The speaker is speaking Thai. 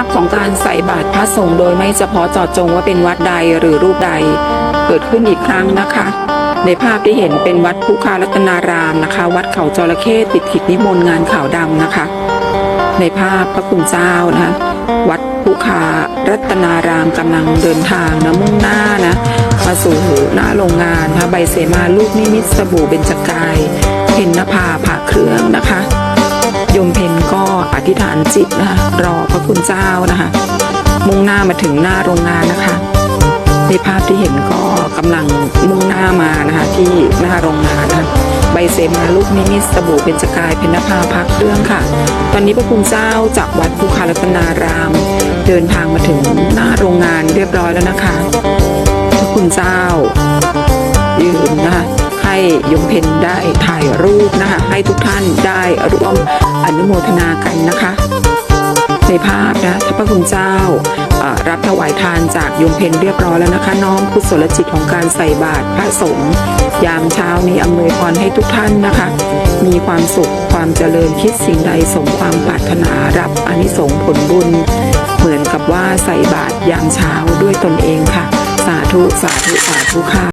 าพของการใส่บาตรพระสงฆ์โดยไม่เฉพาะเจาะจงว่าเป็นวัดใดหรือรูปใด เกิดขึ้นอีกครั้งนะคะ ในภาพที่เห็นเป็นวัดภูคารัตนารามนะคะ วัดเขาจระเข้ติดขิดนิมนต์งานขาวดำนะคะ ในภาพพระคุณเจ้านะะวัดภูคารัตนารามกำลังเดินทางนะมุ่งหน้านะมาสู่หน้าโรงงานนะคะใบเสมาลูกนิมิตสบู่เบญจกายเพนนภาผ่าเครื่องนะคะโยมเพนก็อธิษฐานจิตนะคะรอ คุณเจ้านะคะ มุ่งหน้ามาถึงหน้าโรงงานนะคะในภาพที่เห็นก็กำลังมุ่งหน้ามานะคะที่หน้าโรงงานนะคะใบเสมาลูกนิมิตสบู่เป็นจกายเพนนภาพักเครื่องค่ะ ตอนนี้พระคุณเจ้าจากวัดภูคารัตนาราม เดินทางมาถึงหน้าโรงงานเรียบร้อยแล้วนะคะ พระคุณเจ้า ยืนนะคะให้ยมเพนได้ถ่ายรูปนะคะ ให้ทุกท่านได้ร่วมอนุโมทนากันนะคะ ในภาพนะถ้าพระคุณเจ้ารับถวายทานจากยมเพนเรียบร้อยแล้วนะคะ น้อมกุศลจิตของการใส่บาตรพระสงฆ์ยามเช้านี้อำนวยพรให้ทุกท่านนะคะ มีความสุขความเจริญคิดสิ่งใดสมความปรารถนารับอนิสงผลบุญ เหมือนกับว่าใส่บาตรยามเช้าด้วยตนเองค่ะ สาธุสาธุสาธุค่ะ